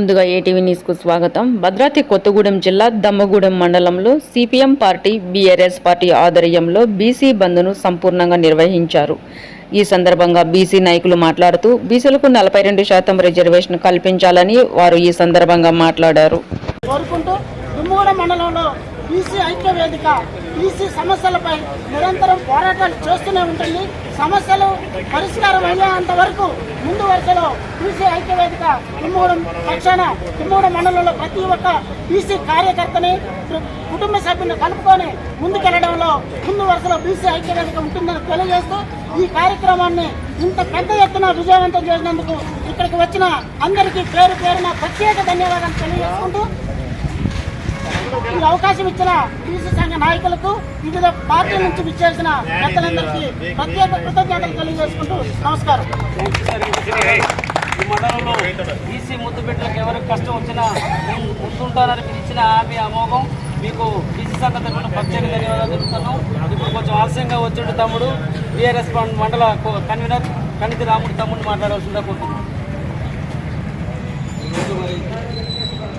ముందుగా ఏటీవీ న్యూస్కు స్వాగతం. భద్రాద్రి కొత్తగూడెం జిల్లా దమ్మగూడెం మండలంలో సిపిఎం పార్టీ బీఆర్ఎస్ పార్టీ ఆధ్వర్యంలో బీసీ బంద్ను సంపూర్ణంగా నిర్వహించారు. ఈ సందర్భంగా బీసీ నాయకులు మాట్లాడుతూ బీసీలకు నలభై రెండు శాతం రిజర్వేషన్ కల్పించాలని వారు ఈ సందర్భంగా మాట్లాడారు. బీసీ ఐక్య వేదిక బీసీ సమస్యలపై నిరంతరం పోరాటాలు చేస్తూనే ఉంటుంది. సమస్యలు పరిష్కారం అయ్యేంత వరకు ముందు వరుసలో బీసీ ఐక్య వేదిక దుమ్మగూడెం పక్షాన దుమ్మగూడ మండలంలో ప్రతి ఒక్క బీసీ కార్యకర్తని కుటుంబ సభ్యులను కలుపుకొని ముందుకెళ్ళడంలో ముందు వరుసలో బీసీ ఐక్య వేదిక ఉంటుందని తెలియజేస్తూ ఈ కార్యక్రమాన్ని ఇంత పెద్ద ఎత్తున విజయవంతం చేసినందుకు ఇక్కడికి వచ్చిన అందరికీ పేరు పేరున ప్రత్యేక ధన్యవాదాలు తెలియజేసుకుంటూ ఈ అవకాశం ఇచ్చిన బీసీ సంఘ నాయకులకు వివిధ పార్టీల నుంచి విచ్చేసిన నేతలందరికీ ప్రత్యేక కృతజ్ఞతలు తెలియజేసుకుంటూ నమస్కారం. ఈ మండలంలో బీసీ ముద్దుబిడ్డలకు ఎవరికి కష్టం వచ్చినా మేము ముందుంటానని మీరు ఇచ్చిన హామీ అమోఘం. మీకు బీసీ సంఘ తరఫున ప్రత్యేక ధన్యవాదాలు తెలుపుతున్నాం. ఇప్పుడు కొంచెం ఆలస్యంగా వచ్చిండు తమ్ముడు బీఆర్ఎస్ మండల కన్వీనర్ కణితి రాముడు తమ్ముడు మాట్లాడవలసిందిగా కోరుతున్నాం.